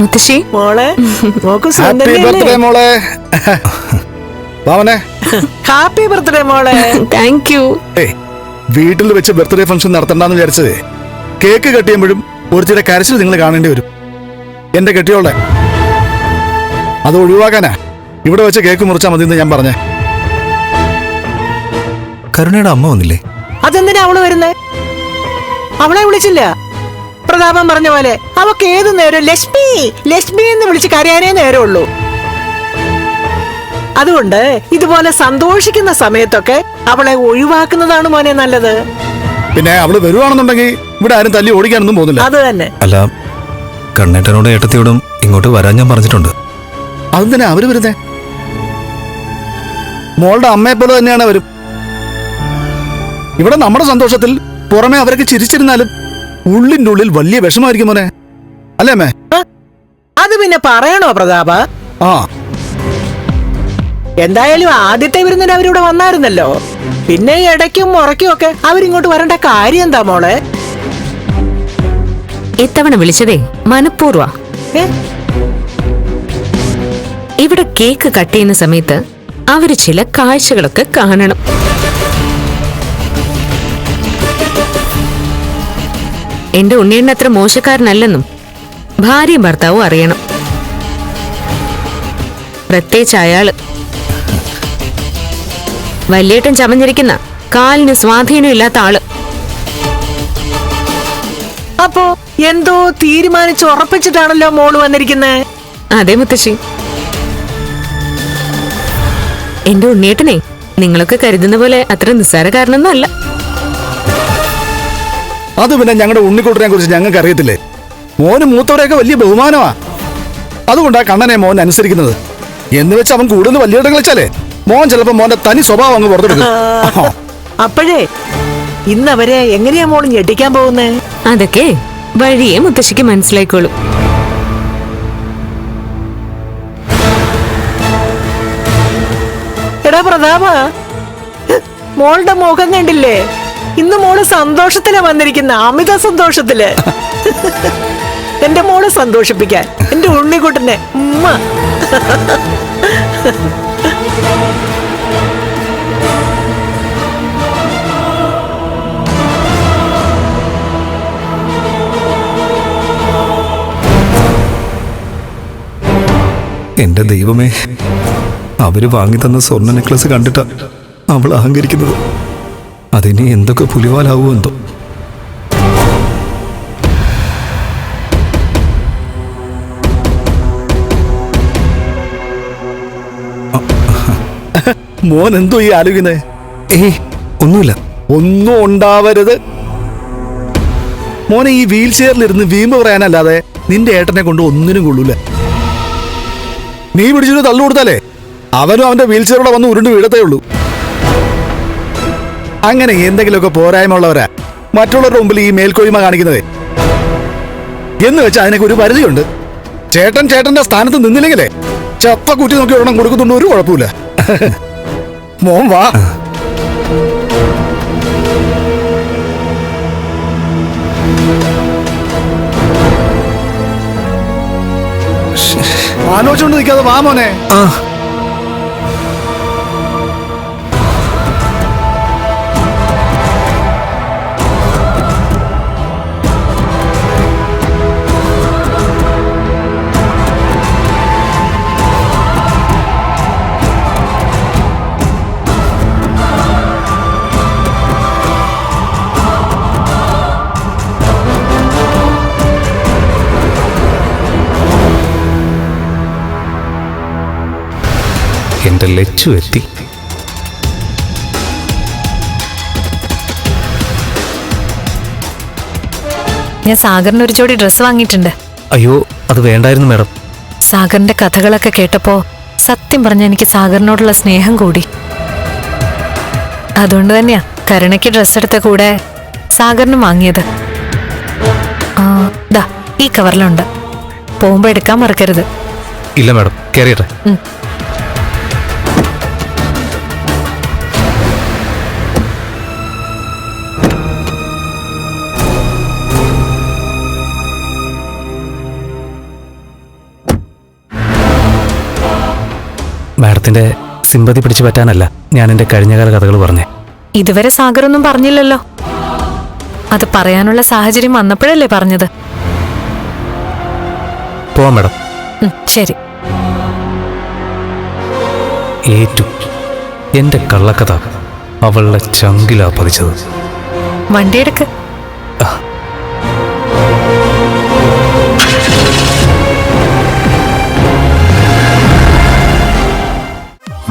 മുത്തശ്ശി? മോളെ mock happy birthday മോളെ. ഹാപ്പി ബർത്ത്ഡേ മോളെ. താങ്ക് യു വീട്ടിൽ വെച്ച് ബർത്ത്ഡേ ഫംഗ്ഷൻ നടത്തണ്ടെന്ന് വിചാരിച്ചത്. കേക്ക് കെട്ടിയുമ്പോഴും ഒരു ചില കരച്ചിൽ നിങ്ങൾ കാണേണ്ടി വരും. എന്റെ കെട്ടിയോളെ അത് ഒഴിവാക്കാനാ. ഇവിടെ വെച്ച് കേക്ക് മുറിച്ചാൽ മതി എന്ന് ഞാൻ പറഞ്ഞേ. കരുണയുടെ അമ്മ വന്നില്ലേ? അതെന്തിനാ അവൾ വരുന്നേ? അവളെ വിളിച്ചില്ല? പ്രതാപൻ പറഞ്ഞ പോലെ അവക്ക് ഏത് നേരം ലക്ഷ്മി ലക്ഷ്മി എന്ന് വിളിച്ച് കരയാനേ നേരമുള്ളൂ. അതുകൊണ്ട് ഇതുപോലെ സന്തോഷിക്കുന്ന സമയത്തൊക്കെ അവളെ ഒഴിവാക്കുന്നതാണ് മോനെ നല്ലത്. പിന്നെ അവൾ വരുവാണെന്നുണ്ടെങ്കിൽ ഇവിടെ ആരും തല്ലി ഓടിക്കാനൊന്നും പോകുന്നില്ല. അത് തന്നെ. അല്ല കണ്ണേട്ടനോട് ഏട്ടത്തിയോടും ഇങ്ങോട്ട് വരാൻ ഞാൻ പറഞ്ഞിട്ടുണ്ട്. അതെന്തിനാ അവർ വരുന്നേ? മോളുടെ അമ്മയെപ്പോലെ തന്നെയാണ് അവരും. ഇവിടെ നമ്മുടെ സന്തോഷത്തിൽ പുറമെ അവരൊക്കെ ചിരിച്ചിരുന്നാലും ഉള്ളിന്റെ ഉള്ളിൽ വലിയ വിഷമായിരിക്കും മോനെ. അല്ലേ അമ്മേ? അത് പിന്നെ പറയണോ പ്രതാപ? ആ. എന്തായാലും ആദ്യത്തെ വിരുന്നിന് അവരിവിടെ വന്നായിരുന്നല്ലോ. പിന്നെ ഇടയ്ക്കും മുറയ്ക്കും ഒക്കെ അവരിങ്ങോട്ട് വരേണ്ട കാര്യം എന്താ മോളെ? ഇത്തവണ വിളിച്ചതേ മനഃപൂർവ. ഏ? ഇവിടെ കേക്ക് കട്ട് ചെയ്യുന്ന സമയത്ത് അവർ ചില കാഴ്ചകളൊക്കെ കാണണം. എന്റെ ഉണ്ണിയണ്ണ അത്ര മോശക്കാരനല്ലെന്നും ഭാര്യയും ഭർത്താവും അറിയണം. പ്രത്യേകിച്ച് അയാൾ. വല്യേട്ടൻ ചമഞ്ഞിരിക്കുന്ന കാലിന് സ്വാധീനം ഇല്ലാത്ത ആൾ. അപ്പോ എന്തോ തീരുമാനിച്ച് ഉറപ്പിച്ചിട്ടാണല്ലോ മോൾ വന്നിരിക്കുന്നത് അതെ മുത്തശ്ശി. എന്റെ ഉണ്ണിയേട്ടനെ നിങ്ങളൊക്കെ കരുതുന്ന പോലെ അത്ര നിസ്സാര കാരണമൊന്നും അല്ല. അത് പിന്നെ ഞങ്ങളുടെ ഉണ്ണിക്കുട്ടനെ കുറിച്ച് ഞങ്ങൾക്ക് അറിയത്തില്ലേ മോന് മൂത്തവരെയൊക്കെ വലിയ ബഹുമാനമാ. അതുകൊണ്ടാ കണ്ണനെ മോൻ അനുസരിക്കുന്നത്. എന്ന് വെച്ച് അവൻ കൂടുതൽ വലിയ കളിച്ചാലേ മോൻ ചിലപ്പോ മോന്റെ തനി സ്വഭാവം അങ്ങ് പുറത്തെടുക്കും. അപ്പോഴേ ഇന്ന് അവരെ എങ്ങനെയാ മോൾ ഞെട്ടിക്കാൻ പോകുന്നേ? അതൊക്കെ വഴിയെ മുത്തശ്ശിക്ക് മനസ്സിലായിക്കോളൂ. എടാ പ്രതാപ മോളുടെ മുഖം കണ്ടില്ലേ? ഇന്ന് മോൾ സന്തോഷത്തിലാ വന്നിരിക്കുന്ന. അമിത സന്തോഷത്തിൽ. എന്റെ മോളെ സന്തോഷിപ്പിക്കാൻ. എന്റെ ഉണ്ണിക്കുട്ടനെ. ഉമ്മ. എന്റെ ദൈവമേ അവർ വാങ്ങി തന്ന സ്വർണ നെക്ലസ് കണ്ടിട്ടാ അവൾ അഹങ്കരിക്കുന്നത്. അതിനി എന്തൊക്കെ പുലിവാലാവോ എന്തോ മോൻ എന്തോ ഈ ആലോചിക്കുന്നേ? ഏ ഒന്നുമില്ല. ഒന്നും ഉണ്ടാവരുത്. മോനെ ഈ വീൽ ചെയറിലിരുന്ന് വീമ്പ് പറയാനല്ലാതെ നിന്റെ ഏട്ടനെ കൊണ്ട് ഒന്നിനും കൊള്ളൂല. നീ പിടിച്ചൊരു തള്ളു കൊടുത്താലേ? അവനും അവന്റെ വീൽ ചെയറിലൂടെ വന്ന് ഉരുണ്ട് വീഴത്തേ ഉള്ളൂ. അങ്ങനെ എന്തെങ്കിലുമൊക്കെ പോരായ്മ ഉള്ളവരാ മറ്റുള്ളവരുടെ മുമ്പിൽ ഈ മേൽക്കോയ്മ കാണിക്കുന്നത്. എന്ന് വെച്ചാൽ അതിനൊക്കെ ഒരു പരിധിയുണ്ട്. ചേട്ടൻ ചേട്ടന്റെ സ്ഥാനത്ത് നിന്നില്ലെങ്കിലേ ചപ്പ കുറ്റി നോക്കി ഒരെണ്ണം കൊടുക്കുന്നുണ്ട് ഒരു കുഴപ്പമില്ല. മോൻ വാ. ആലോചിച്ചുകൊണ്ട് നിൽക്കാതെ വാ മോനെ. ആ. എന്റെ ലച്ചു എത്തി. ഞാൻ സാഗറിന് ഒരു ജോഡി ഡ്രസ്സ് വാങ്ങിയിട്ടുണ്ട്. അയ്യോ അത് വേണ്ടായിരുന്നു മാഡം. സാഗറിന്റെ കഥകളൊക്കെ കേട്ടപ്പോ സത്യം പറഞ്ഞ എനിക്ക് സാഗറിനോടുള്ള സ്നേഹം കൂടി. അതുകൊണ്ട് തന്നെയാ കരുണയ്ക്ക് ഡ്രസ്സ് എടുത്ത കൂടെ സാഗറിനും വാങ്ങിയത്. ആ, ദാ ഈ കവറിലുണ്ട് പോകുമ്പോ എടുക്കാൻ മറക്കരുത്. ഇല്ല മാഡം കയറിയട്ടെ ഉം. മാഡത്തിന്റെ സിമ്പതി പിടിച്ചു പറ്റാനല്ല ഞാൻ എന്റെ കഴിഞ്ഞകാല കഥകൾ പറഞ്ഞേ. ഇതുവരെ സാഗറൊന്നും പറഞ്ഞില്ലല്ലോ. അത് പറയാനുള്ള സാഹചര്യം വന്നപ്പോഴല്ലേ പറഞ്ഞത്. പോവാം മാഡം. ശരി. ഏറ്റു എന്റെ കള്ളക്കഥ അവളുടെ ചങ്കിലാ പതിച്ചത്. വണ്ടിയെടുക്ക്.